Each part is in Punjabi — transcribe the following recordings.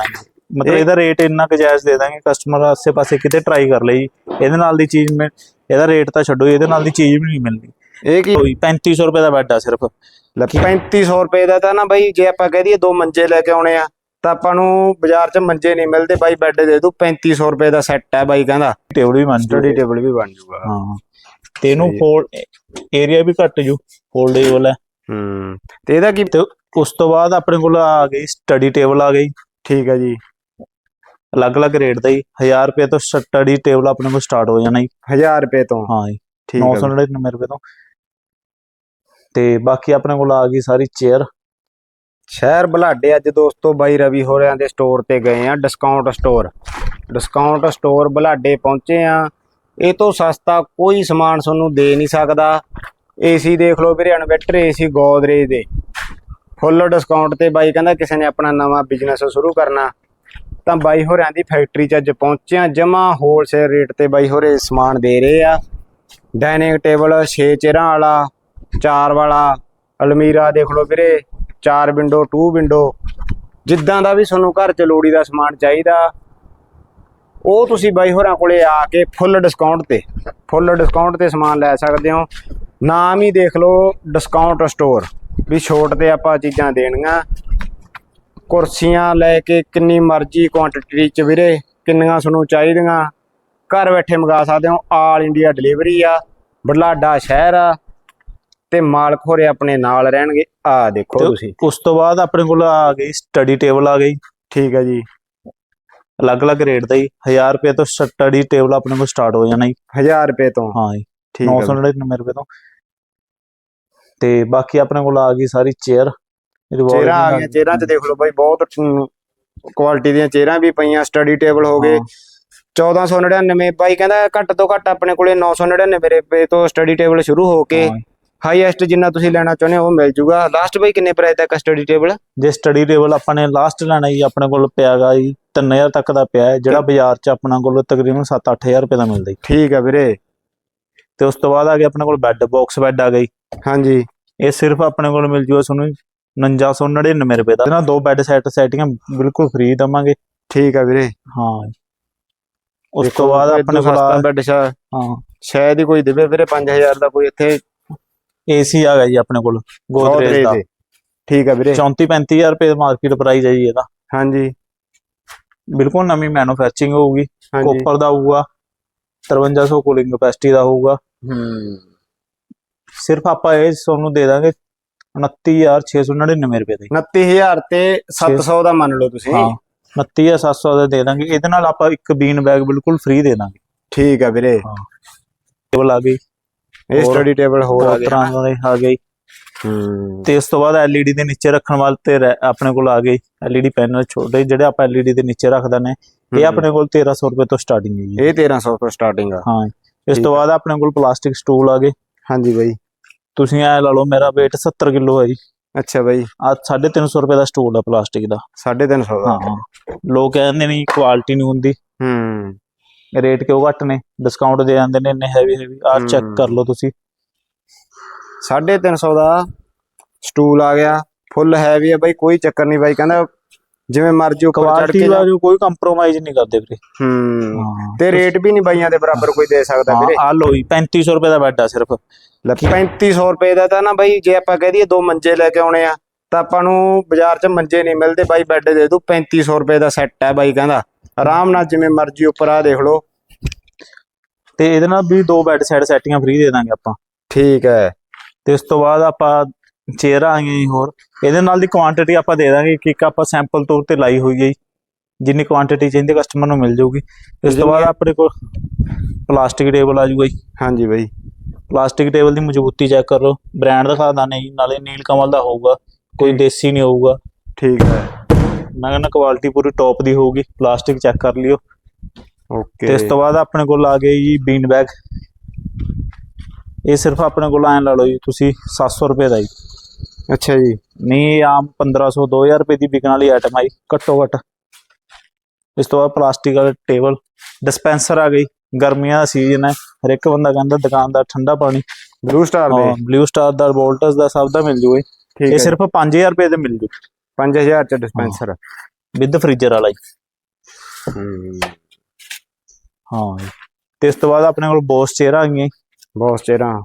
ਮਤਲਬ ਇਹ- ਇਹਦਾ ਰੇਟ ਇੰਨਾ ਕੁ ਜਾਇਜ਼ ਦੇ ਦਾਂਗੇ ਕਸਟਮਰ ਆਸੇ-ਪਾਸੇ ਕਿਤੇ ਟਰਾਈ ਕਰ ਲਈ ਇਹਦੇ ਨਾਲ ਦੀ ਚੀਜ਼ ਮੈਂ ਇਹਦਾ ਰੇਟ ਤਾਂ ਛੱਡੋ ਇਹਦੇ ਨਾਲ ਦੀ ਚੀਜ਼ ਵੀ ਨਹੀਂ ਮਿਲਦੀ ਇਹ ਕੀ? ਕੋਈ 3500 ਰੁਪਏ ਦਾ ਬੈੱਡ ਆ ਸਿਰਫ। ਲੈ 3500 ਰੁਪਏ ਦਾ ਤਾਂ ਨਾ ਬਾਈ ਜੇ ਆਪਾਂ ਕਹਿ ਦਈਏ ਦੋ ਮੰਜੇ ਲੈ ਕੇ ਆਉਣੇ ਆ ਤਾਂ ਆਪਾਂ ਨੂੰ ਬਾਜ਼ਾਰ 'ਚ ਮੰਜੇ ਨਹੀਂ ਮਿਲਦੇ ਬਾਈ ਬੈੱਡ ਦੇ ਦੂ 3500 ਰੁਪਏ ਦਾ ਸੈੱਟ ਹੈ ਬਾਈ ਕਹਿੰਦਾ। ਟੇਬਲ ਵੀ ਬਣ ਸਟੱਡੀ ਜੂਗਾ ਟੇਬਲ ਵੀ ਬਣ ਜੂਗਾ। ਹਾਂ। ਤੇ ਇਹਨੂੰ। ਫੋਲਡ ਏਰੀਆ ਵੀ ਘੱਟ ਜੂ ਫੋਲਡੇਬਲ ਹੈ। ਹੂੰ। ਤੇ ਇਹਦਾ ਕੀ ਤੇ ਉਸ ਤੋਂ ਬਾਅਦ ਆਪਣੇ ਕੋਲ ਆ ਗਈ ਸਟੱਡੀ ਟੇਬਲ ਆ ਗਈ। ਠੀਕ ਹੈ ਜੀ। ਅਲੱਗ-ਅਲੱਗ ਰੇਟ ਦਾ ਹੀ 1000 ਰੁਪਏ ਤੋਂ ਸਟੱਡੀ ਟੇਬਲ ਆਪਣੇ ਕੋਲ ਸਟਾਰਟ ਹੋ ਜਾਣਾ ਜੀ। 1000 ਰੁਪਏ ਤੋਂ। ਹਾਂ ਜੀ ਠੀਕ ਹੈ 999 ਰੁਪਏ ਤੋਂ। ਤੇ ਬਾਕੀ ਆਪਣੇ ਕੋਲ ਆ ਗਈ ਸਾਰੀ ਚੇਅਰ ਸ਼ਹਿਰ ਬਲਾਡੇ ਅੱਜ ਦੋਸਤੋ ਬਾਈ ਰਵੀ ਹੋਰਿਆਂ ਦੇ ਸਟੋਰ ਤੇ ਗਏ ਆ ਡਿਸਕਾਊਂਟ ਸਟੋਰ ਡਿਸਕਾਊਂਟ ਸਟੋਰ ਬਲਾਡੇ ਪਹੁੰਚੇ ਆ। ਇਹ ਤੋਂ ਸਸਤਾ ਕੋਈ ਸਮਾਨ ਤੁਹਾਨੂੰ ਦੇ ਨਹੀਂ ਸਕਦਾ। ਏਸੀ ਦੇਖ ਲਓ ਵੀਰੇ ਇਨਵਰਟਰ ਏਸੀ ਗੋਦਰੇਜ ਦੇ। ਫੁੱਲ ਡਿਸਕਾਊਂਟ ਤੇ ਬਾਈ ਕਹਿੰਦਾ ਕਿਸੇ ਨੇ ਆਪਣਾ ਨਵਾਂ ਬਿਜ਼ਨਸ ਸ਼ੁਰੂ ਕਰਨਾ, ਤਾਂ ਬਾਈ ਹੋਰਿਆਂ ਦੀ ਫੈਕਟਰੀ 'ਚ ਅੱਜ ਪਹੁੰਚਿਆ ਆ ਜਮਾ ਹੋਲਸੇਲ ਰੇਟ ਤੇ ਬਾਈ ਹੋਰੇ ਸਮਾਨ ਦੇ ਰਹੇ ਆ। ਡਾਈਨਿੰਗ ਟੇਬਲ 6 ਚੇਅਰਾਂ ਵਾਲਾ, ਚਾਰ ਵਾਲਾ, ਅਲਮੀਰਾ ਦੇਖ ਲਓ ਵੀਰੇ, ਚਾਰ ਵਿੰਡੋ ਟੂ ਵਿੰਡੋ ਜਿੱਦਾਂ ਦਾ ਵੀ ਤੁਹਾਨੂੰ ਘਰ ਚ ਲੋੜੀ ਦਾ ਸਮਾਨ ਚਾਹੀਦਾ, ਉਹ ਤੁਸੀਂ ਬਾਈ ਹੋਰਾਂ ਕੋਲੇ ਆ ਕੇ ਫੁੱਲ ਡਿਸਕਾਊਂਟ ਤੇ, ਫੁੱਲ ਡਿਸਕਾਊਂਟ ਤੇ ਸਮਾਨ ਲੈ ਸਕਦੇ ਹੋ। ਨਾਮ ਹੀ ਦੇਖ ਲਓ ਡਿਸਕਾਊਂਟ ਸਟੋਰ ਵੀ ਛੋਟ ਤੇ ਆਪਾਂ ਚੀਜ਼ਾਂ ਦੇਣੀਆਂ। ਕੁਰਸੀਆਂ ਲੈ ਕੇ ਕਿੰਨੀ ਮਰਜ਼ੀ ਕੁਆਂਟੀਟੀ ਚ ਵੀਰੇ ਕਿੰਨੀਆਂ ਤੁਹਾਨੂੰ ਚਾਹੀਦੀਆਂ। ਘਰ ਬੈਠੇ ਮੰਗਾ ਸਕਦੇ ਹੋ ਆਲ ਇੰਡੀਆ ਡਿਲੀਵਰੀ ਆ ਬਲਾਡਾ ਸ਼ਹਿਰ ਆ ਤੇ ਮਾਲਕ ਹੋਰੇ ਆਪਣੇ ਨਾਲ ਰਹਿਣਗੇ। ਆ ਦੇਖੋ ਤੁਸੀਂ। ਉਸ ਤੋਂ ਬਾਅਦ ਆਪਣੇ ਕੋਲ ਆ ਗਈ ਸਟੱਡੀ ਟੇਬਲ ਆ ਗਈ। ਠੀਕ ਹੈ ਜੀ। ਅਲੱਗ-ਅਲੱਗ ਰੇਟ ਦਾ ਹੀ 1000 ਰੁਪਏ ਤੋਂ ਸਟੱਡੀ ਟੇਬਲ ਆਪਣੇ ਕੋਲ ਸਟਾਰਟ ਹੋ ਜਾਣਾ ਜੀ। 1000 ਰੁਪਏ ਤੋਂ। ਹਾਂ ਜੀ। ਠੀਕ ਹੈ 999 ਰੁਪਏ ਤੋਂ। ਤੇ ਬਾਕੀ ਆਪਣੇ ਕੋਲ ਆ ਗਈ ਸਾਰੀ ਚੇਅਰ ਚੇਅਰਾਂ ਆ ਗਈਆਂ ਚੇਅਰਾਂ 'ਚ ਦੇਖ ਲਓ ਬਾਈ ਬਹੁਤ ਕੁਆਲਿਟੀ ਦੀਆਂ ਚੇਅਰਾਂ ਵੀ ਪਈਆਂ ਸਟੱਡੀ ਟੇਬਲ ਹੋ ਗਏ। 1499 ਬਾਈ ਕਹਿੰਦਾ ਘੱਟ ਤੋਂ ਘੱਟ ਆਪਣੇ ਕੋਲੇ 999 ਰੁਪਏ ਤੋਂ ਸਟੱਡੀ ਟੇਬਲ ਸ਼ੁਰੂ ਹੋ ਕੇ ਹਾਈਐਸਟ ਜਿੰਨਾ ਤੁਸੀਂ ਲੈਣਾ ਚਾਹੁੰਦੇ ਹੋ ਉਹ ਮਿਲ ਜੂਗਾ। ਲਾਸਟ ਬਾਈ ਕਿੰਨੇ ਪ੍ਰਾਈਸ ਤੱਕ ਸਟੱਡੀ ਟੇਬਲ ਜੇ ਸਟੱਡੀ ਟੇਬਲ ਆਪਾਂ ਨੇ ਲਾਸਟ ਲੈਣਾ ਜੀ ਆਪਣੇ ਕੋਲ ਪਿਆਗਾ ਜੀ 3000 ਤੱਕ ਦਾ ਪਿਆ ਹੈ ਜਿਹੜਾ ਬਾਜ਼ਾਰ 'ਚ ਆਪਣਾ ਕੋਲ ਤਕਰੀਬਨ 7-8000 ਰੁਪਏ ਦਾ ਮਿਲਦਾ ਜੀ। ਠੀਕ ਆ ਵੀਰੇ। ਤੇ ਉਸ ਤੋਂ ਬਾਅਦ ਆ ਗਿਆ ਆਪਣੇ ਕੋਲ ਬੈੱਡ ਬਾਕਸ ਬੈੱਡ ਆ ਗਈ। ਹਾਂਜੀ। ਇਹ ਸਿਰਫ ਆਪਣੇ ਕੋਲ ਮਿਲ ਜੂਗਾ ਤੁਹਾਨੂੰ 4999 ਰੁਪਏ ਦਾ। ਇਹਨਾਂ ਦੋ ਬੈੱਡ ਸੈੱਟ ਸੈਟਿੰਗਾਂ ਬਿਲਕੁਲ ਫ੍ਰੀ ਦਵਾਂਗੇ। ਠੀਕ ਆ ਵੀਰੇ। ਹਾਂ ਉਸ ਤੋਂ ਬਾਅਦ ਆਪਣੇ ਕੋਲ ਆ- ਬੈੱਡ ਹਾਂ। ਸ਼ਾਇਦ ਹੀ ਕੋਈ ਦੇਵੇ ਵੀਰੇ 5000 ਦਾ ਕੋਈ ਇੱਥੇ। ਏਸੀ ਆ ਗਿਆ ਜੀ ਆਪਣੇ ਕੋਲ ਗੋਦਰੇਜ ਦਾ। ਠੀਕ ਆ ਵੀਰੇ। 34 35000 ਰੁਪਏ ਮਾਰਕੀਟ ਪ੍ਰਾਈਸ ਹੈ ਜੀ ਇਹਦਾ। ਹਾਂਜੀ। ਬਿਲਕੁਲ ਨਵੀਂ ਮੈਨੂਫੈਕਚਰਿੰਗ ਹੋਊਗੀ। ਕੋਪਰ ਦਾ ਹੋਊਗਾ 5300 ਕੂਲਿੰਗ ਕਪੈਸਿਟੀ ਦਾ ਹੋਊਗਾ। ਹੂੰ। ਸਿਰਫ ਆਪਾਂ ਇਹ ਤੁਹਾਨੂੰ ਦੇ ਦਾਂਗੇ 29699 ਰੁਪਏ ਦੇ। 29000 ਤੇ 700 ਦਾ ਮੰਨ ਲਓ ਤੁਸੀਂ। ਹਾਂ 29700 ਦਾ ਦੇ ਦਾਂਗੇ। ਇਹਦੇ ਨਾਲ ਆਪਾਂ ਇੱਕ ਬੀਨ ਬੈਗ ਬਿਲਕੁਲ ਫ੍ਰੀ ਦੇ ਦਾਂਗੇ। ਠੀਕ ਆ ਵੀਰੇ। ਟੇਬਲ ਆ ਗਈ। ਇਹ ਸਟੱਡੀ ਟੇਬਲ ਹੋਰ ਆ ਗਿਆ ਤਰ੍ਹਾਂ ਦੇ ਆ ਗਈ ਹੂੰ। ਤੇ ਉਸ ਤੋਂ ਬਾਅਦ LED ਦੇ ਨੀਚੇ ਰੱਖਣ ਵਾਲੇ ਤੇ ਆਪਣੇ ਕੋਲ ਆ ਗਈ LED ਪੈਨਲ ਛੋਟੇ ਜਿਹੜੇ ਆਪਾਂ LED ਦੇ ਨੀਚੇ ਰੱਖਦੇ ਨੇ ਇਹ ਆਪਣੇ ਕੋਲ 1300 ਰੁਪਏ ਤੋਂ ਸਟਾਰਟਿੰਗ ਹੈ ਜੀ। ਇਹ 1300 ਤੋਂ ਸਟਾਰਟਿੰਗ ਆ। ਹਾਂ। ਇਸ ਤੋਂ ਬਾਅਦ ਆਪਣੇ ਕੋਲ ਪਲਾਸਟਿਕ ਸਟੂਲ ਆ ਗਏ। ਹਾਂਜੀ ਬਾਈ। ਤੁਸੀਂ ਐ ਲਾ ਲਓ ਮੇਰਾ weight 70 ਕਿਲੋ ਹੈ ਜੀ। ਅੱਛਾ ਬਾਈ। ਆ 350 ਰੁਪਏ ਦਾ ਸਟੂਲ ਹੈ ਪਲਾਸਟਿਕ ਦਾ। 350 ਦਾ। ਹਾਂ ਲੋਕ ਕਹਿੰਦੇ ਨਹੀਂ ਕੁਆਲਿਟੀ ਨਹੀਂ ਹੁੰਦੀ। ਹੂੰ। ਰੇਟ ਕਿਉਂ ਘੱਟ ਨੇ? ਡਿਸਕਾਊਂਟ ਦੇ ਜਾਂਦੇ ਨੇ ਇੰਨੇ ਹੈਵੀ ਹੈਵੀ ਆ ਚੈੱਕ। ਕਰ ਲਓ ਤੁਸੀਂ। 350 ਦਾ ਸਟੂਲ ਆ ਗਿਆ। ਫੁੱਲ ਹੈਵੀ ਆ ਬਾਈ ਕੋਈ ਚੱਕਰ ਨਹੀਂ ਬਾਈ। ਕਹਿੰਦਾ ਜਿਵੇਂ ਮਰਜ਼ੀ ਉੱਪਰ ਚੜ ਕੁਆਲਿਟੀ ਕੇ ਦਾ ਜੋ ਕੋਈ ਕੰਪਰੋਮਾਈਜ਼ ਨਹੀਂ ਕਰਦੇ ਵੀਰੇ। ਹੂੰ। ਹਾਂ ਤੇ ਰੇਟ ਵੀ ਨਹੀਂ ਬਾਈਆਂ ਦੇ ਬਰਾਬਰ ਕੋਈ ਦੇ ਸਕਦਾ ਵੀਰੇ। ਆ ਲੋ ਜੀ 3500 ਰੁਪਏ ਦਾ ਬੈੱਡ ਆ ਸਿਰਫ। ਲੈ 3500 ਰੁਪਏ ਦਾ ਤਾਂ ਨਾ ਬਾਈ ਜੇ ਆਪਾਂ ਕਹਿ ਦਈਏ ਦੋ ਮੰਜੇ ਲੈ ਕੇ ਆਉਣੇ ਆ ਤਾਂ ਆਪਾਂ ਨੂੰ ਬਾਜ਼ਾਰ 'ਚ ਮੰਜੇ ਨਹੀਂ ਮਿਲਦੇ। ਬਾਈ ਬੈੱਡ ਦੇ ਦੂ 3500 ਰੁਪਏ ਦਾ ਸੈੱਟ ਹੈ ਬਾਈ ਕਹਿੰਦਾ। ਆਰਾਮ ਨਾਲ ਜਿਵੇਂ ਮਰਜ਼ੀ ਉੱਪਰ ਆ ਦੇਖ ਲਓ। ਤੇ ਇਹਦੇ ਨਾਲ ਵੀ ਦੋ ਬੈੱਡ ਸਾਈਡ ਸੈਟਿੰਗਾਂ ਫ੍ਰੀ ਦੇ ਦਾਂਗੇ ਆਪਾਂ। ਠੀਕ ਹੈ। ਤੇ ਉਸ ਤੋਂ ਬਾਅਦ ਆਪਾਂ ਚੇਅਰ ਆ ਗਈਆਂ ਜੀ ਹੋਰ। ਇਹਦੇ ਨਾਲ ਦੀ ਕੁਆਂਟੀਟੀ ਆਪਾਂ ਦੇ ਦਾਂਗੇ ਕਿ ਇੱਕ ਆਪਾਂ ਸੈਂਪਲ ਤੌਰ ਤੇ ਲਾਈ ਹੋਈ ਹੈ ਜੀ। ਜਿੰਨੀ ਕੁਆਂਟੀਟੀ ਚਾਹੀਦੀ ਕਸਟਮਰ ਨੂੰ ਮਿਲ ਜਾਊਗੀ। ਇਸ ਤੋਂ ਬਾਅਦ ਆਪਣੇ ਕੋਲ ਪਲਾਸਟਿਕ ਟੇਬਲ ਆ ਜਾਊਗਾ ਜੀ। ਹਾਂਜੀ ਬਾਈ। ਪਲਾਸਟਿਕ ਟੇਬਲ ਦੀ ਮਜ਼ਬੂਤੀ ਚੈੱਕ ਕਰ ਲਓ। ਬ੍ਰਾਂਡ ਦਿਖਾ ਦਾਨੇ ਜੀ ਨਾਲੇ ਨੀਲ ਕਮਲ ਦਾ ਹੋਊਗਾ। ਕੋਈ ਦੇਸੀ ਨਹੀਂ ਹੋਊਗਾ। ਠੀਕ ਹੈ। ਮੈਂ ਕਹਿੰਦਾ ਕੁਆਲਿਟੀ ਪੂਰੀ ਟੌਪ ਦੀ ਹੋਊਗੀ। ਪਲਾਸਟਿਕ ਚੈੱਕ ਕਰ ਲਿਓ। ਓਕੇ ਤੇ ਇਸ ਤੋਂ ਬਾਅਦ ਆਪਣੇ ਕੋਲ ਆ ਗਏ ਜੀ ਬੀਨ ਬੈਗ ਇਹ ਸਿਰਫ ਆਪਣੇ ਕੋਲ ਐਂ ਲਾ ਲਓ ਜੀ ਤੁਸੀਂ 700 ਰੁਪਏ ਦਾ ਜੀ। ਅੱਛਾ ਜੀ। ਨਹੀਂ ਆਮ 1500 2000 ਰੁਪਏ ਦੀ ਵਿਕਣ ਵਾਲੀ ਆਈਟਮ ਆਈ ਘੱਟੋ ਘੱਟ। ਇਸ ਤੋਂ ਬਾਅਦ ਪਲਾਸਟਿਕ ਵਾਲਾ ਟੇਬਲ ਡਿਸਪੈਂਸਰ ਆ ਗਈ। ਗਰਮੀਆਂ ਦਾ ਸੀਜ਼ਨ ਹੈ ਹਰ ਇੱਕ ਬੰਦਾ ਕਹਿੰਦਾ ਦੁਕਾਨਦਾਰ ਠੰਡਾ ਪਾਣੀ। ਬਲੂ ਸਟਾਰ ਦੇ। ਬਲੂ ਸਟਾਰ ਦਾ ਵੋਲਟਸ ਦਾ ਸਭ ਦਾ ਮਿਲ ਠੀਕ ਇਹ ਸਿਰਫ 5000 ਰੁਪਏ ਦੇ ਮਿਲ ਜੂ। 5000 ਚ ਡਿਸਪੈਂਸਰ ਵਿਦ ਫ੍ਰੀਜ਼ਰ ਵਾਲਾ ਹੂੰ। ਹਾਂ। ਤੇ ਇਸ ਤੋਂ ਬਾਅਦ ਆਪਣੇ ਕੋਲ ਬੋਸ ਚੇਅਰ ਆ ਗਈਆਂ। ਬਹੁਤ ਚਿਹਰਾ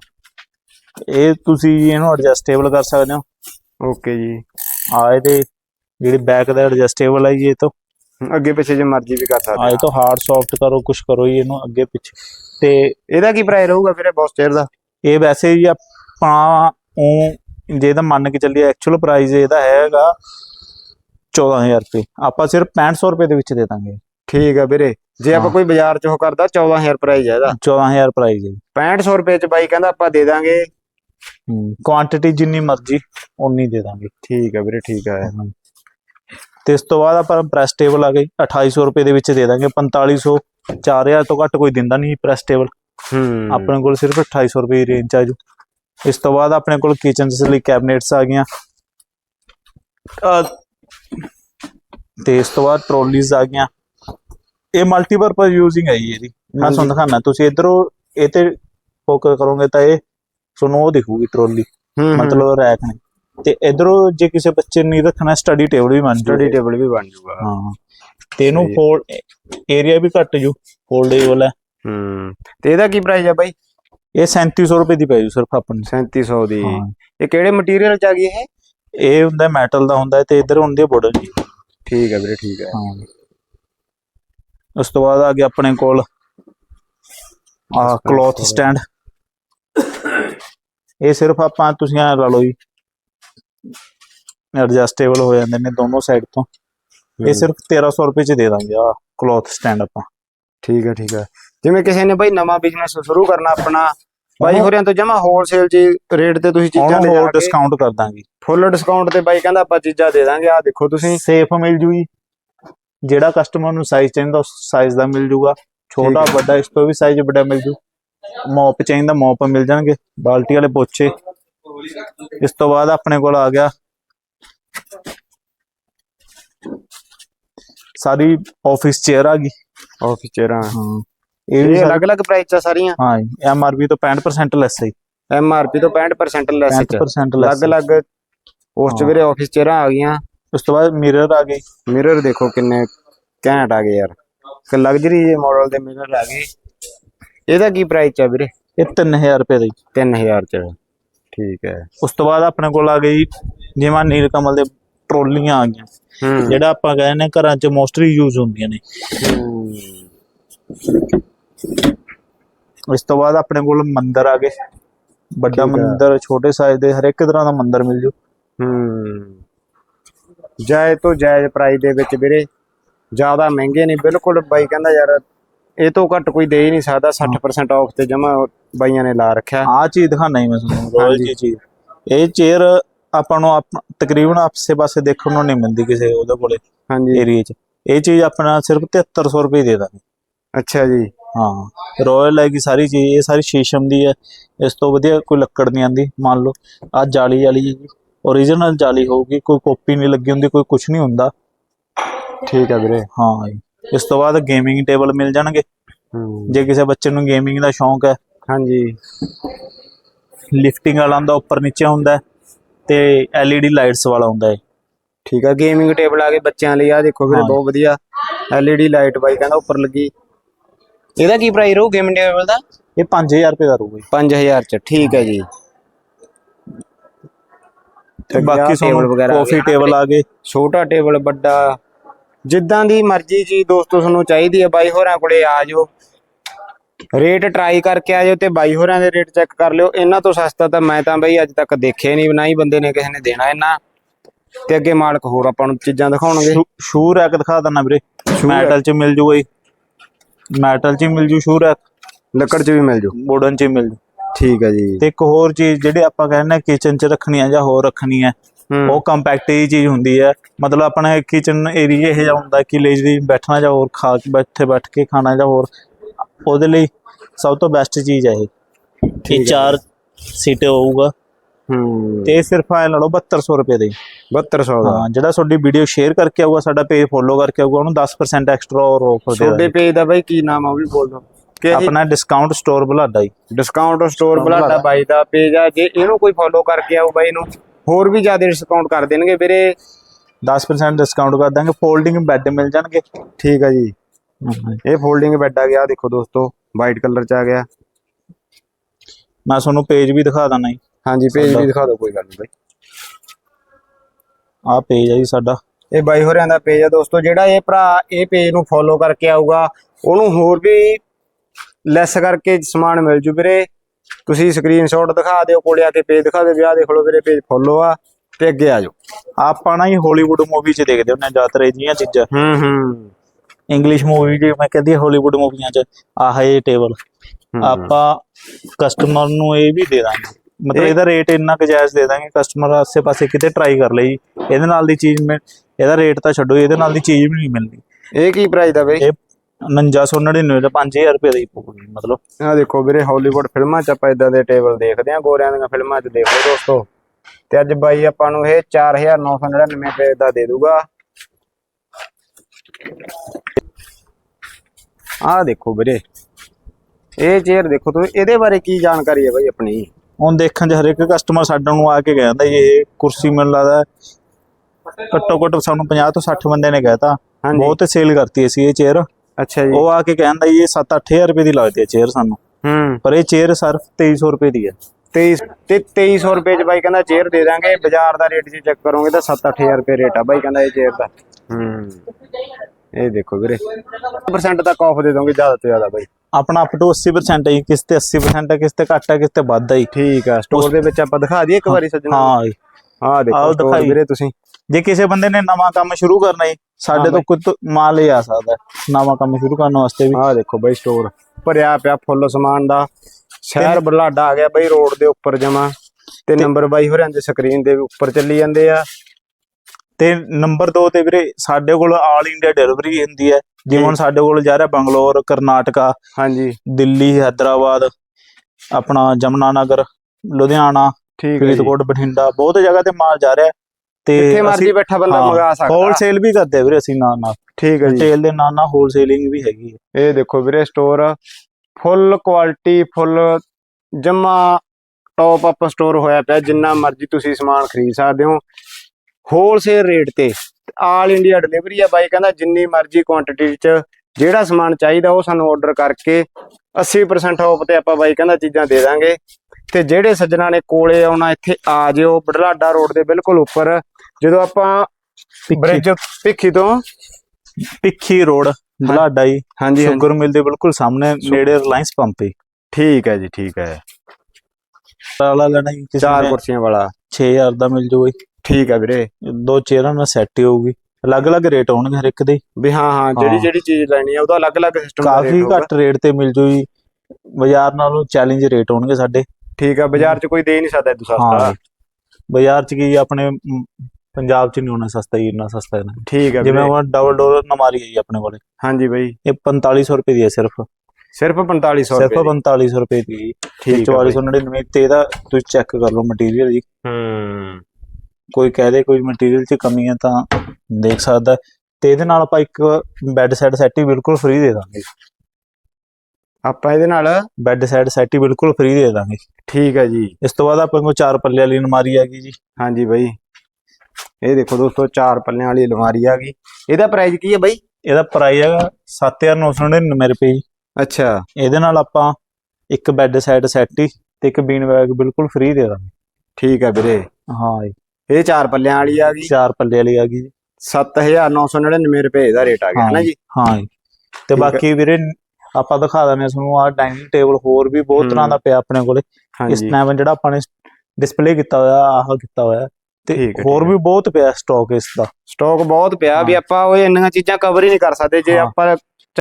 ਇਹ ਤੁਸੀਂ ਇਹਨੂੰ ਐਡਜਸਟੇਬਲ ਕਰ ਸਕਦੇ ਹੋ। ਓਕੇ ਜੀ। ਆ ਇਹਦੇ ਜਿਹੜੀ ਬੈਕ ਦਾ ਐਡਜਸਟੇਬਲ ਹੈ ਜੀ ਇਹ ਤੋਂ ਅੱਗੇ ਪਿੱਛੇ ਜੇ ਮਰਜ਼ੀ ਵੀ ਕਰ ਆ ਸਕਦੇ ਇਹ ਤੋਂ ਹਾਰਡ ਸੌਫਟ ਕਰੋ ਕੁਝ ਕਰੋ ਜੀ ਇਹਨੂੰ ਅੱਗੇ ਪਿੱਛੇ। ਤੇ ਇਹਦਾ ਕੀ ਪ੍ਰਾਈਸ ਰਹੂਗਾ ਫਿਰ ਬਹੁਤ ਚਿਹਰ ਦਾ? ਇਹ ਵੈਸੇ ਜੀ ਆਪਾਂ ਉਹ ਜੇ ਤਾਂ ਮੰਨ ਕੇ ਚੱਲੀਏ ਐਕਚੁਅਲ ਪ੍ਰਾਈਸ ਇਹਦਾ ਹੈਗਾ 14000 ਰੁਪਏ। ਆਪਾਂ ਸਿਰਫ 6500 ਰੁਪਏ ਦੇ ਵਿੱਚ ਦੇ ਦਾਂਗੇ। ਠੀਕ ਆ ਵੀਰੇ। ਜੇ ਆਪਾਂ। ਕੋਈ ਬਾਜ਼ਾਰ ਚ ਉਹ ਕਰਦਾ 14000 ਪ੍ਰਾਈਸ ਹੈ ਇਹਦਾ। 14000 ਪ੍ਰਾਈਸ ਹੈ 6500 ਰੁਪਏ ਚ ਬਾਈ ਕਹਿੰਦਾ ਆਪਾਂ ਦੇ ਦਾਂਗੇ। ਕੁਆਂਟੀਟੀ ਜਿੰਨੀ ਮਰਜ਼ੀ ਉਨੀ ਦੇ ਦਾਂਗੇ। ਠੀਕ ਆ ਵੀਰੇ ਠੀਕ ਆ। ਤੇ ਇਸ ਤੋਂ ਬਾਅਦ ਆਪਾਂ ਪ੍ਰੈਸ ਟੇਬਲ ਆ ਗਈ 2800 ਰੁਪਏ ਦੇ ਵਿੱਚ ਦੇ ਦਾਂਗੇ 4500 4000 ਤੋਂ ਘੱਟ ਕੋਈ ਦਿੰਦਾ ਨਹੀਂ ਪ੍ਰੈਸ ਟੇਬਲ ਹੂੰ। ਆਪਣੇ ਕੋਲ ਸਿਰਫ 2800 ਰੁਪਏ ਦੀ ਰੇਂਜ ਆ ਜੂ। ਇਸ ਤੋਂ ਬਾਅਦ ਆਪਣੇ ਕੋਲ ਕਿਚਨਸ ਲਈ ਕੈਬਨੇਟਸ ਆ ਗਈਆਂ। ਤੇ ਇਸ ਤੋਂ ਬਾਅਦ ਟਰੋਲੀਜ਼ ਆ ਗਈਆਂ। ਇਹ ਮਲਟੀਪਰਪਸ ਯੂਜ਼ਿੰਗ ਹੈ ਜੀ ਇਹਦੀ। ਮੈਂ। ਤੁਹਾਨੂੰ ਦਿਖਾਣਾ ਤੁਸੀਂ ਇਧਰੋਂ ਇਹ ਤੇ ਫੋਕਸ ਕਰੋਗੇ ਤਾਂ ਇਹ ਤੁਹਾਨੂੰ ਉਹ ਦਿਖੂਗੀ ਟਰੋਲੀ ਹੂੰ ਮਤਲਬ ਰੈਕ ਨੇ। ਤੇ ਇਧਰੋਂ ਜੇ ਕਿਸੇ ਬੱਚੇ ਨੇ ਰੱਖਣਾ ਸਟੱਡੀ ਟੇਬਲ ਵੀ ਬਣ ਜੂ ਸਟੱਡੀ ਟੇਬਲ ਵੀ ਬਣ ਜੂਗਾ। ਹਾਂ। ਤੇ ਇਹਨੂੰ ਹੈ। ਫੋਲਡ ਏਰੀਆ ਵੀ ਘੱਟ ਜੂ ਫੋਲਡੇਬਲ ਹੈ। ਹੂੰ। ਤੇ ਇਹਦਾ ਕੀ ਪ੍ਰਾਈਸ ਆ ਬਾਈ? ਇਹ 3700 ਰੁਪਏ ਦੀ ਪੈ ਜੂ ਸਿਰਫ ਆਪਾਂ ਨੂੰ 3700 ਦੀ। ਹਾਂ। ਇਹ ਕਿਹੜੇ ਮਟੀਰੀਅਲ ਚ ਆ ਗਈ ਇਹ? ਇਹ ਹੁੰਦਾ ਮੈਟਲ ਦਾ ਹੁੰਦਾ ਹੈ ਤੇ ਇਧਰ ਹੁੰਦੀ ਹੈ ਜੀ। ਠੀਕ ਆ ਵੀਰੇ ਠੀਕ ਆ। ਹਾਂ। ਉਸ ਤੋਂ ਬਾਅਦ ਆ ਗਿਆ ਆਪਣੇ ਕੋਲ। ਆ ਕਲੋਥ ਹੈ। ਸਟੈਂਡ ਇਹ ਸਿਰਫ ਆਪਾਂ ਤੁਸੀਂ ਐ ਲਾ ਲਓ ਜੀ। ਐਡਜਸਟੇਬਲ ਹੋ ਜਾਂਦੇ ਨੇ ਦੋਨੋਂ ਸਾਈਡ ਤੋਂ। ਇਹ ਸਿਰਫ 1300 ਰੁਪਏ ਚ ਦੇ ਦਾਂਗੇ ਆ ਕਲੋਥ ਸਟੈਂਡ ਆਪਾਂ। ਠੀਕ ਆ ਠੀਕ ਆ ਜਿਵੇਂ ਕਿਸੇ ਨੇ ਬਾਈ ਨਵਾਂ ਬਿਜ਼ਨਸ ਸ਼ੁਰੂ ਕਰਨਾ ਆਪਣਾ ਬਾਈ ਹੋਰਿਆਂ ਤੋਂ ਜਮਾ ਹੋਲਸੇਲ ਚ ਰੇਟ ਤੇ ਤੁਸੀਂ ਚੀਜ਼ਾਂ ਲੈ ਹੋਰ ਜਾ ਡਿਸਕਾਊਂਟ ਕਰ ਦਾਂਗੇ। ਫੁੱਲ ਡਿਸਕਾਊਂਟ ਤੇ ਬਾਈ ਕਹਿੰਦਾ ਆਪਾਂ ਚੀਜ਼ਾਂ ਦੇ ਦਾਂਗੇ ਆ ਦੇਖੋ ਤੁਸੀਂ। ਸੇਫ ਮਿਲ ਜੂ ਜੀ ਜਿਹੜਾ ਕਸਟਮਰ ਨੂੰ ਸਾਈਜ਼ ਚਾਹੀਦਾ ਉਸ ਸਾਈਜ਼ ਦਾ ਮਿਲ ਜੂਗਾ। ਛੋਟਾ ਵੱਡਾ ਇਸ ਤੋਂ ਵੀ ਸਾਈਜ਼ ਵੱਡਾ ਮਿਲ ਜੂ। ਮੋਪ ਚਾਹੀਦਾ ਮੋਪ ਮਿਲ ਜਾਣਗੇ ਬਾਲਟੀ ਵਾਲੇ ਪੋਚੇ। ਇਸ ਤੋਂ ਬਾਅਦ ਆਪਣੇ ਕੋਲ ਆ ਗਿਆ। ਸਾਰੀ ਆਫਿਸ ਚੇਅਰ ਆ ਗਈ। ਆਫਿਸ ਚੇਅਰਾਂ ਹਾਂ। ਇਹ ਵੀ ਅਲੱਗ-ਅਲੱਗ ਪ੍ਰਾਈਸ ਆ ਸਾਰੀਆਂ? ਹਾਂ ਐਮਆਰਪੀ ਤੋਂ 65% ਲੈਸ ਹੈ ਐਮ ਆਰ ਪੀ ਤੋਂ 65% ਲੈਸ ਚ 65% ਲੈਸ ਅਲੱਗ-ਅਲੱਗ ਉਸ ਚ ਹਾਂ। ਵੀਰੇ ਆਫਿਸ ਚੇਅਰਾਂ ਆ ਗਈਆਂ। ਉਸ ਤੋਂ ਬਾਅਦ ਮਿਰਰ ਆ ਗਈ। ਮਿਰਰ ਦੇਖੋ ਕਿੰਨੇ ਘੈਂਟ ਆ ਗਏ ਯਾਰ। ਕਿ ਲਗਜ਼ਰੀ ਜੇ ਮਾਡਲ ਦੇ ਮਿਰਰ ਆ ਗਏ। ਇਹਦਾ ਕੀ ਪ੍ਰਾਈਸ ਆ ਵੀਰੇ? ਇਹ 3000 ਰੁਪਏ ਦਾ ਜੀ 3000 ਚ। ਠੀਕ ਹੈ। ਉਸ ਤੋਂ ਬਾਅਦ ਆਪਣੇ ਕੋਲ ਆ ਗਈ ਜਿਵੇਂ ਨੀਲ ਕਮਲ ਦੇ ਟਰੋਲੀਆਂ ਆ ਗਈਆਂ। ਜਿਹੜਾ ਆਪਾਂ ਕਹਿੰਦੇ ਨੇ ਘਰਾਂ 'ਚ ਮੋਸਟਲੀ ਯੂਜ਼ ਹੁੰਦੀਆਂ ਨੇ। ਇਸ ਤੋਂ ਬਾਅਦ ਆਪਣੇ ਕੋਲ ਮੰਦਰ ਆ ਗਏ। ਵੱਡਾ। ਮੰਦਰ ਛੋਟੇ ਸਾਈਜ਼ ਦੇ ਹਰ ਇੱਕ ਤਰ੍ਹਾਂ ਦਾ ਮੰਦਰ ਮਿਲ ਜੂ। ਹੂੰ। ਜਾਇਜ਼ ਤੋਂ ਜਾਇਜ਼ ਪ੍ਰਾਈਸ ਦੇ ਵਿੱਚ ਵੀਰੇ ਜ਼ਿਆਦਾ ਮਹਿੰਗੇ ਨਹੀਂ ਬਿਲਕੁਲ ਬਾਈ ਕਹਿੰਦਾ ਯਾਰ ਇਹ ਤੋਂ ਘੱਟ ਕੋਈ ਦੇ ਹੀ ਨਹੀਂ ਸਕਦਾ 60% ਆਫ ਤੇ ਜਮਾ ਬਾਈਆਂ ਨੇ ਲਾ ਰੱਖਿਆ। ਆਹ ਚੀਜ਼ ਦਿਖਾਣਾ ਹੀ ਮੈਂ ਤੁਹਾਨੂੰ ਰੋਇਲ। ਜੀ ਚੀਜ਼। ਇਹ ਚੇਅਰ ਆਪਾਂ ਨੂੰ ਤਕਰੀਬਨ ਆਪਸੇ ਪਾਸੇ ਦੇਖਣ ਨੂੰ ਨਹੀਂ ਮਿਲਦੀ ਕਿਸੇ ਉਹਦੇ ਕੋਲੇ ਹਾਂਜੀ। ਏਰੀਏ 'ਚ। ਇਹ ਚੀਜ਼ ਆਪਣਾ ਸਿਰਫ 7300 ਰੁਪਏ ਦੇ ਦਾਂਗੇ ਅੱਛਾ ਜੀ। ਹਾਂ ਰਾਇਲ ਹੈਗੀ ਸਾਰੀ ਚੀਜ਼ ਇਹ ਸਾਰੀ ਸ਼ੀਸ਼ਮ ਦੀ ਹੈ। ਇਸ ਤੋਂ ਵਧੀਆ ਕੋਈ ਲੱਕੜ ਨਹੀਂ ਆਂਦੀ ਮੰਨ ਲਓ। ਆ ਜਾਲੀ ਵਾਲੀ ਹੈ ਓਰੀਜਨਲ ਜਾਲੀ ਹੋਊਗੀ ਕੋਈ ਕਾਪੀ ਨਹੀਂ ਲੱਗੀ ਹੁੰਦੀ ਕੋਈ ਕੁਝ ਨਹੀਂ ਹੁੰਦਾ। ਠੀਕ ਆ ਵੀਰੇ। ਹਾਂ ਜੀ। ਇਸ ਤੋਂ ਬਾਅਦ ਗੇਮਿੰਗ ਟੇਬਲ ਮਿਲ ਜਾਣਗੇ। ਜੇ ਕਿਸੇ ਬੱਚੇ ਨੂੰ ਗੇਮਿੰਗ ਦਾ ਸ਼ੌਂਕ ਹੈ। ਹਾਂਜੀ। ਲਿਫਟਿੰਗ ਵਾਲਾ ਹੁੰਦਾ ਉੱਪਰ ਨੀਚੇ ਹੁੰਦਾ ਤੇ LED ਲਾਈਟਸ ਵਾਲਾ ਹੁੰਦਾ ਹੈ। ਠੀਕ ਆ ਗੇਮਿੰਗ ਟੇਬਲ ਆ ਗਏ ਬੱਚਿਆਂ ਲਈ। ਆ ਦੇਖੋ ਵੀਰੇ। ਬਹੁਤ ਵਧੀਆ। LED ਲਾਈਟ ਬਾਈ ਕਹਿੰਦਾ ਉੱਪਰ ਲੱਗੀ। ਇਹਦਾ ਕੀ ਪ੍ਰਾਈਸ ਰਹੂ ਗੇਮਿੰਗ ਟੇਬਲ ਦਾ? ਇਹ 5000 ਰੁਪਏ ਦਾ ਰਹੂਗਾ ਜੀ। 5000 ਚ ਠੀਕ ਹੈ ਜੀ। ਤੇ ਬਾਕੀ ਸਾਨੂੰ ਕਾਫੀ। ਟੇਬਲ ਆ ਗਏ। ਛੋਟਾ ਟੇਬਲ ਵੱਡਾ। ਜਿੱਦਾਂ ਦੀ ਮਰਜ਼ੀ ਚੀਜ਼ ਦੋਸਤੋ ਤੁਹਾਨੂੰ ਚਾਹੀਦੀ ਹੈ ਬਾਈ ਹੋਰਾਂ ਕੋਲੇ ਆ ਜਾਓ। ਰੇਟ ਟਰਾਈ ਕਰਕੇ ਆ ਜਾਓ ਤੇ ਬਾਈ ਹੋਰਾਂ ਦੇ ਰੇਟ ਚੈੱਕ ਕਰ ਲਿਓ। ਇਹਨਾਂ ਤੋਂ ਸਸਤਾ ਤਾਂ ਮੈਂ ਤਾਂ ਬਈ ਅੱਜ ਤੱਕ ਦੇਖਿਆ ਨਹੀਂ ਨਾ ਹੀ ਬੰਦੇ ਨੇ ਕਿਸੇ ਨੇ ਦੇਣਾ ਇਹਨਾਂ ਤੇ ਅੱਗੇ ਮਾਲਕ ਹੋਰ ਆਪਾਂ ਨੂੰ ਚੀਜ਼ਾਂ ਦਿਖਾਉਣਗੇ। ਸ਼ੂ ਰੈਕ ਦਿਖਾ ਦਿੰਦਾ ਵੀਰੇ। ਮੈਟਲ 'ਚ ਮਿਲ ਜੂਗਾ ਜੀ ਮੈਟਲ 'ਚ ਹੀ ਮਿਲ ਜੂ ਸ਼ੂ ਰੈਕ ਲੱਕੜ 'ਚ ਵੀ ਮਿਲ ਜੂ। ਵੁਡਨ 'ਚ ਮਿਲ ਜੂ। ਠੀਕ ਹੈ ਜੀ। ਤੇ ਇੱਕ ਹੋਰ ਚੀਜ਼ ਜਿਹੜੀ ਆਪਾਂ ਕਹਿੰਦੇ ਕਿਚਨ 'ਚ ਰੱਖਣੀ ਆ ਜਾਂ ਹੋਰ ਰੱਖਣੀ ਹੂੰ ਉਹ ਕੰਪੈਕਟ ਹੀ ਚੀਜ਼ ਹੁੰਦੀ ਹੈ। ਮਤਲਬ ਆਪਣਾ ਕਿਚਨ ਏਰੀਆ ਇਹ ਜਿਹਾ ਹੁੰਦਾ ਕਿ ਲੇਜਲੀ ਬੈਠਣਾ ਜਾਂ ਹੋਰ ਖਾ ਕੇ ਬੈਠੇ ਬੈਠ ਕੇ ਖਾਣਾ ਜਾਂ ਹੋਰ ਉਹਦੇ ਲਈ ਸਭ ਤੋਂ ਬੈਸਟ ਚੀਜ਼ ਹੈ ਇਹ। ਹੈ। ਚਾਰ ਸੀਟੇ ਹੋਊਗਾ। ਹੂੰ। ਤੇ ਸਿਰਫ ਐ ਲਾ ਲਓ 7200 ਰੁਪਏ ਦੇ। 7200 ਦਾ? ਹਾਂ ਜਿਹੜਾ ਤੁਹਾਡੀ ਵੀਡੀਓ ਸ਼ੇਅਰ ਕਰਕੇ ਆਊਗਾ ਸਾਡਾ ਪੇਜ ਫੋਲੋ ਕਰਕੇ ਆਊਗਾ ਉਹਨੂੰ 10% ਐਕਸਟਰਾ ਹੋਰ ਆਫਰ ਦੇ ਤੁਹਾਡੇ ਪੇਜ ਦਾ ਬਾਈ ਕੀ ਨਾਮ ਆ ਉਹ ਵੀ ਬੋਲ ਦਿਓ। ਕਿ ਆਪਣਾ ਡਿਸਕਾਊਂਟ ਸਟੋਰ ਬੁਲਾਡਾ ਜੀ। Discount store Budhlada. ਬਾਈ ਦਾ ਪੇਜ ਆ। ਜੇ ਇਹਨੂੰ ਕੋਈ ਫੋਲੋ ਕਰਕੇ ਆਊ ਬਾਈ ਨੂੰ ਹੋਰ ਵੀ ਜ਼ਿਆਦਾ ਡਿਸਕਾਊਂਟ ਕਰ ਦੇਣਗੇ ਵੀਰੇ? 10% ਡਿਸਕਾਊਂਟ ਕਰ ਦਾਂਗੇ ਫੋਲਡਿੰਗ ਬੈੱਡ ਮਿਲ ਜਾਣਗੇ। ਠੀਕ ਆ ਜੀ। ਇਹ ਫੋਲਡਿੰਗ ਬੈੱਡ ਆ ਗਿਆ ਦੇਖੋ ਦੋਸਤੋ ਵਾਈਟ ਕਲਰ ਚ ਆ ਗਿਆ। ਮੈਂ ਤੁਹਾਨੂੰ ਪੇਜ ਵੀ ਦਿਖਾ ਦਾਂ ਜੀ। ਹਾਂਜੀ ਪੇਜ ਵੀ ਦਿਖਾ ਦਿਓ ਕੋਈ ਗੱਲ ਨਹੀਂ ਬਾਈ। ਆਹ ਪੇਜ ਹੈ ਜੀ ਸਾਡਾ। ਇਹ ਬਾਈ ਹੋਰਿਆਂ ਦਾ ਪੇਜ ਆ ਦੋਸਤੋ ਜਿਹੜਾ ਇਹ ਭਰਾ ਇਹ ਪੇਜ ਨੂੰ ਫੋਲੋ ਕਰਕੇ ਆਊਗਾ ਉਹਨੂੰ ਹੋਰ ਵੀ ਲੈਸ ਕਰਕੇ ਸਮਾਨ ਮਿਲ ਜੂ ਵੀਰੇ। ਤੁਸੀਂ ਸਕਰੀਨਸ਼ਾਟ ਦਿਖਾ ਦਿਓ ਕੋਲੇ ਆ ਕੇ ਪੇਜ ਦਿਖਾ ਦਿਓ ਵੀ ਆਹ ਦੇਖ ਲਓ ਵੀਰੇ ਪੇਜ ਫੋਲੋ ਆ ਤੇ ਅੱਗੇ ਆ ਜਾਓ। ਆਪਾਂ ਨਾ ਹੀ ਹਾਲੀਵੁੱਡ ਮੂਵੀ 'ਚ ਦੇਖਦੇ ਹੁੰਦੇ ਹਾਂ ਜ਼ਿਆਦਾਤਰ ਇਹ ਜਿਹੀਆਂ ਚੀਜ਼ਾਂ। ਹੂੰ ਹੂੰ। ਇੰਗਲਿਸ਼ ਮੂਵੀ ਜੇ ਮੈਂ ਕਹਿੰਦੀ ਹਾਲੀਵੁੱਡ ਮੂਵੀਆਂ 'ਚ ਆਹ ਇਹ ਟੇਬਲ ਆਪਾਂ ਕਸਟਮਰ ਨੂੰ ਇਹ ਵੀ ਦੇ ਦਾਂਗੇ। ਮਤਲਬ ਇਹ- ਇਹਦਾ ਰੇਟ ਇੰਨਾ ਕੁ ਜਾਇਜ਼ ਦੇ ਦਾਂਗੇ ਕਸਟਮਰ ਆਸੇ ਪਾਸੇ ਕਿਤੇ ਟਰਾਈ ਕਰ ਲਈ ਇਹਦੇ ਨਾਲ ਦੀ ਚੀਜ਼ ਮੈਂ ਇਹਦਾ ਰੇਟ ਤਾਂ ਛੱਡੋ ਇਹਦੇ ਨਾਲ ਦੀ ਚੀਜ਼ ਵੀ ਨਹੀਂ ਮਿਲਦੀ ਇਹ ਕੀ ਪ੍ਰਾਈਸ ਦਾ ਬਈ? ਇਹ 4999 ਦਾ 5000 ਰੁਪਏ ਦੀ ਪਊਗੀ ਮਤਲਬ। ਆ ਦੇਖੋ ਵੀਰੇ ਹਾਲੀਵੁੱਡ ਫਿਲਮਾਂ 'ਚ ਆਪਾਂ ਇਦਾਂ ਦੇ ਟੇਬਲ ਦੇਖਦੇ ਆ ਗੋਰਿਆਂ ਦੀਆਂ ਫਿਲਮਾਂ 'ਚ ਦੇਖ ਦੋਸਤੋ। ਤੇ ਅੱਜ ਬਾਈ ਆਪਾਂ ਨੂੰ ਇਹ 4999 ਰੁਪਏ ਦਾ ਦੇ ਦੂਗਾ। ਆਹ ਦੇਖੋ ਵੀਰੇ ਇਹ ਚੇਅਰ ਦੇਖੋ ਤੁਸੀਂ ਇਹਦੇ ਬਾਰੇ ਕੀ ਜਾਣਕਾਰੀ ਹੈ ਬਾਈ ਆਪਣੀ? ਹੁਣ ਦੇਖਣ 'ਚ ਹਰੇਕ ਕਸਟਮਰ ਸਾਡੇ ਨੂੰ ਆ ਕੇ ਕਹਿੰਦਾ ਇਹ ਕੁਰਸੀ ਮੈਨੂੰ ਲੱਗਦਾ ਘੱਟੋ ਘੱਟ ਸਾਨੂੰ 50 ਤੋਂ 60 ਬੰਦੇ ਨੇ ਕਹਿਤਾ। ਬਹੁਤ ਸੇਲ ਕਰਤੀ ਅਸੀਂ ਇਹ ਚੇਅਰ ਅੱਛਾ ਜੀ। ਉਹ ਆ ਕੇ ਕਹਿੰਦਾ ਇਹ 7-8000 ਰੁਪਏ ਦੀ ਲੱਗਦੀ ਹੈ ਚੇਅਰ ਸਾਨੂੰ। ਹੂੰ। ਪਰ ਇਹ ਚੇਅਰ ਸਿਰਫ 2300 ਰੁਪਏ ਦੀ ਹੈ। 23 ਤੇ 2300 ਰੁਪਏ ਚ ਬਾਈ ਕਹਿੰਦਾ ਚੇਅਰ ਦੇ ਦਾਂਗੇ ਬਾਜ਼ਾਰ ਦਾ ਰੇਟ ਜੇ ਚੈੱਕ ਕਰੋਗੇ ਤਾਂ 7-8000 ਰੁਪਏ ਰੇਟ ਆ ਬਾਈ ਕਹਿੰਦਾ ਇਹ ਚੇਅਰ ਦਾ। ਹੂੰ। ਇਹ ਦੇਖੋ ਵੀਰੇ 100% ਤੱਕ ਆਫ ਦੇ ਦੋਗੇ ਜ਼ਿਆਦਾ ਤੋਂ ਜ਼ਿਆਦਾ ਬਾਈ। ਆਪਣਾ ਅਪ ਟੂ 80% ਹੈ ਕਿਸ ਤੇ 80% ਹੈ ਕਿਸ ਤੇ ਘੱਟ ਹੈ ਕਿਸ ਤੇ ਵੱਧ ਹੈ। ਠੀਕ ਆ ਸਟੋਰ ਦੇ ਵਿੱਚ ਆਪਾਂ ਦਿਖਾ ਦਈਏ ਇੱਕ ਵਾਰੀ ਸੱਜਣਾ। ਹਾਂ ਆਹ ਦੇਖੋ ਆਓ ਦਿਖਾਈ। ਵੀਰੇ ਤੁਸੀਂ। ਜੇ ਕਿਸੇ ਬੰਦੇ ਨੇ ਨਵਾਂ ਕੰਮ ਸ਼ੁਰੂ ਕਰਨਾ ਹੈ ਸਾਡੇ ਹਾਂ ਤੋਂ ਕੁਝ ਮਾਲ ਹੀ ਆ ਸਕਦਾ ਹੈ ਨਵਾਂ ਕੰਮ ਸ਼ੁਰੂ ਕਰਨ ਵਾਸਤੇ ਵੀ। ਆਹ ਦੇਖੋ ਬਾਈ ਸਟੋਰ ਭਰਿਆ ਪਿਆ ਫੁੱਲ ਸਮਾਨ ਦਾ। ਸ਼ਹਿਰ ਬਲਾਡਾ ਆ ਗਿਆ ਬਾਈ ਰੋਡ ਦੇ ਉੱਪਰ ਜਮਾ। ਤੇ ਨੰਬਰ ਬਾਈ ਹੋਰਾਂ ਦੇ ਸਕਰੀਨ ਦੇ ਉੱਪਰ ਚੱਲੀ ਜਾਂਦੇ ਆ। ਤੇ ਨੰਬਰ 2 ਤੇ ਵੀਰੇ ਸਾਡੇ ਕੋਲ ਆਲ ਇੰਡੀਆ ਡਿਲੀਵਰੀ ਹੁੰਦੀ ਹੈ। ਜਿਵੇਂ ਹੁਣ ਸਾਡੇ ਕੋਲ ਜਾ ਰਿਹਾ ਬੰਗਲੌਰ ਕਰਨਾਟਕਾ ਹਾਂਜੀ। ਦਿੱਲੀ ਹੈਦਰਾਬਾਦ ਆਪਣਾ ਜਮਨਾ ਨਗਰ ਲੁਧਿਆਣਾ ਠੀਕ ਹੈ ਜੀ। ਫਰੀਦਕੋਟ ਬਠਿੰਡਾ ਬਹੁਤ ਜਗ੍ਹਾ ਤੇ ਮਾਲ ਜਾ ਰਿਹਾ ਹੈ। ਤੇ ਜਿੱਥੇ ਮਰਜ਼ੀ ਬੈਠਾ ਬੰਦਾ ਮੰਗਾ ਸਕਦਾ। ਹੋਲਸੇਲ ਵੀ ਕਰਦੇ ਆ ਵੀਰੇ ਅਸੀਂ ਨਾਲ ਨਾਲ। ਠੀਕ ਹੈ ਜੀ। ਰਿਟੇਲ ਦੇ ਨਾਲ ਨਾਲ ਹੋਲਸੇਲਿੰਗ ਵੀ ਹੈਗੀ ਹੈ। ਇਹ ਦੇਖੋ ਵੀਰੇ ਸਟੋਰ ਫੁੱਲ ਕੁਆਲਿਟੀ ਫੁੱਲ ਜਮਾ ਟੌਪ ਅਪ ਸਟੋਰ ਹੋਇਆ ਪਿਆ ਜਿੰਨਾ ਮਰਜ਼ੀ ਤੁਸੀਂ ਸਮਾਨ ਖਰੀਦ ਸਕਦੇ ਹੋ। ਹੋਲਸੇਲ ਰੇਟ ਤੇ ਆਲ ਇੰਡੀਆ ਡਿਲੀਵਰੀ ਆ ਬਾਈ ਕਹਿੰਦਾ ਜਿੰਨੀ ਮਰਜ਼ੀ ਕੁਆਂਟੀਟੀ ਚ ਜਿਹੜਾ ਸਮਾਨ ਚਾਹੀਦਾ ਉਹ ਸਾਨੂੰ ਆਰਡਰ ਕਰਕੇ 80% ਆਫ ਤੇ ਆਪਾਂ ਬਾਈ ਕਹਿੰਦਾ ਚੀਜ਼ਾਂ ਦੇ ਦਾਂਗੇ। ਤੇ ਜਿਹੜੇ ਸੱਜਣਾ ਨੇ ਕੋਲੇ ਆਉਣਾ ਇੱਥੇ ਆ ਜਿਓ। ਬੜਲਾਡਾ ਰੋਡ ਦੇ ਬਿਲਕੁਲ ਉੱਪਰ ਜਦੋਂ ਆਪਾਂ ਬ੍ਰਿਜ ਭਿੱਖੀ ਤੋਂ ਪਿੱਖੀ ਰੋਡ ਬਲਾਡਾ ਜੀ। ਹਾਂਜੀ ਸ਼ੂਗਰ ਮਿਲ ਦੇ ਬਿਲਕੁਲ ਸਾਹਮਣੇ ਨੇੜੇ ਰਿਲਾਇੰਸ ਪੰਪ ਹੈ ਠੀਕ ਹੈ ਜੀ ਠੀਕ ਹੈ। ਵਾਲਾ ਲੈਣਾ ਜੀ ਚਾਰ ਕੁਰਸੀਆਂ ਵਾਲਾ। 6000 ਦਾ ਮਿਲ ਜਾਊਗਾ ਜੀ। ਠੀਕ ਹੈ ਵੀਰੇ। ਦੋ ਚੇਅਰਾਂ ਨਾਲ ਸੈੱਟ ਹੀ ਹੋਊਗੀ। ਅਲੱਗ-ਅਲੱਗ ਰੇਟ ਹੋਣਗੇ ਹਰ ਇੱਕ ਦੇ। ਵੀ ਹਾਂ ਹਾਂ ਜਿਹੜੀ ਹਾਂ। ਜਿਹੜੀ ਚੀਜ਼ ਲੈਣੀ ਆ ਉਹਦਾ ਅਲੱਗ-ਅਲੱਗ ਸਿਸਟਮ ਕਾਫੀ ਘੱਟ ਰੇਟ ਤੇ ਮਿਲ ਜੂ ਜੀ। ਬਾਜ਼ਾਰ ਨਾਲੋਂ ਚੈਲੰਜ ਰੇਟ ਹੋਣਗੇ ਸਾਡੇ। ਠੀਕ ਆ ਬਾਜ਼ਾਰ 'ਚ ਕੋਈ ਦੇ ਨਹੀਂ ਸਕਦਾ ਇਦੋਂ ਹਾਂ ਸਸਤਾ ਬਾਜ਼ਾਰ ਚ ਕੀ ਆਪਣੇ ਮ, ਪੰਜਾਬ ਚ ਨਹੀਂ ਹੋਣਾ ਸਸਤਾ ਹੀ ਇੰਨਾ ਸਸਤਾ ਹੈ ਨਾ। ਠੀਕ ਹੈ ਜਿਵੇਂ ਵੀਰੇ ਉਹ ਡਬਲ ਡੋਰ ਨਮਾਰੀ ਹੈ ਜੀ ਆਪਣੇ ਕੋਲੇ। ਹਾਂਜੀ ਬਈ। ਇਹ 4500 ਰੁਪਏ ਦੀ ਹੈ ਸਿਰਫ। ਸਿਰਫ 4500 ਸਿਰਫ ਰੁਪਏ 4500 ਰੁਪਏ ਦੀ ਹੈ ਠੀਕ ਬਈ। 4499 ਤੇ ਇਹਦਾ ਤੁਸੀਂ ਚੈੱਕ ਕਰ ਲਓ ਮਟੀਰੀਅਲ ਜੀ। ਹੂੰ। ਕੋਈ ਕਹਿ ਦੇ ਕੋਈ ਮਟੀਰੀਅਲ 'ਚ ਕਮੀ ਹੈ ਤਾਂ ਦੇਖ ਸਕਦਾ। ਹੈ। ਤੇ ਇਹਦੇ ਨਾਲ ਆਪਾਂ ਇੱਕ ਬੈੱਡ ਸਾਈਡ ਸੈੱਟ ਹੀ ਬਿਲਕੁਲ ਫ੍ਰੀ ਦੇ ਦਾਂਗੇ। ਆਪਾਂ ਇਹਦੇ ਨਾਲ ਬੈੱਡ ਸਾਈਡ ਸੈੱਟ ਬਿਲਕੁਲ ਫ੍ਰੀ ਦੇ ਦਾਂਗੇ। ਠੀਕ ਹੈ ਜੀ। ਇਸ ਤੋਂ ਬਾਅਦ ਆਪਾਂ ਕੋਲ ਚਾਰ ਪੱਲੇ ਵਾਲੀ ਅਲਮਾਰੀ ਆ ਗਈ ਜੀ। ਹਾਂਜੀ ਬਈ। ਇਹ ਦੇਖੋ ਦੋਸਤੋ ਚਾਰ ਪੱਲਿਆਂ ਵਾਲੀ ਅਲਮਾਰੀ ਆ ਗਈ। ਇਹਦਾ ਪ੍ਰਾਈਸ ਕੀ ਹੈ ਬਈ? ਇਹਦਾ ਪ੍ਰਾਈਸ ਹੈਗਾ 7999 ਰੁਪਏ ਜੀ। ਅੱਛਾ। ਇਹਦੇ ਨਾਲ ਆਪਾਂ ਇੱਕ ਬੈੱਡ ਸਾਈਡ ਸੈੱਟ ਹੀ ਤੇ ਇੱਕ ਬੀਨ ਬੈਗ ਬਿਲਕੁਲ ਫ੍ਰੀ ਦੇ ਦਾਂਗੇ। ਠੀਕ ਹੈ ਵੀਰੇ। ਹਾਂ ਜੀ। ਇਹ ਚਾਰ ਪੱਲਿਆਂ ਵਾਲੀ ਆ ਗਈ। ਚਾਰ ਪੱਲੇ ਵਾਲੀ ਆ ਗਈ ਜੀ। 7999 ਰੁਪਏ ਇਹਦਾ ਰੇਟ ਆ ਗਿਆ ਹੈ ਨਾ ਜੀ? ਹਾਂ ਜੀ। ਤੇ। ਬਾਕੀ ਵੀਰੇ ਆਪਾਂ ਦਿਖਾ ਦਿੰਦੇ ਤੁਹਾਨੂੰ ਆ ਡਾਈਨਿੰਗ ਟੇਬਲ ਹੋਰ ਵੀ ਬਹੁਤ ਤਰ੍ਹਾਂ ਦਾ ਪਿਆ ਆਪਣੇ ਕੋਲੇ। ਇਸ ਟਾਈਮ ਜਿਹੜਾ ਆਪਾਂ ਨੇ ਡਿਸਪਲੇ ਕੀਤਾ ਹੋਇਆ ਆਹ ਕੀਤਾ ਹੋਇਆ। ਤੇ ਹੋਰ ਵੀ ਬਹੁਤ ਪਿਆ ਸਟਾਕ ਇਸ ਦਾ। ਸਟਾਕ ਬਹੁਤ ਪਿਆ ਵੀ। ਆਪਾਂ ਉਹ ਇੰਨੀਆਂ ਚੀਜ਼ਾਂ ਕਵਰ ਹੀ ਨਹੀਂ ਕਰ ਸਕਦੇ। ਜੇ। ਆਪਾਂ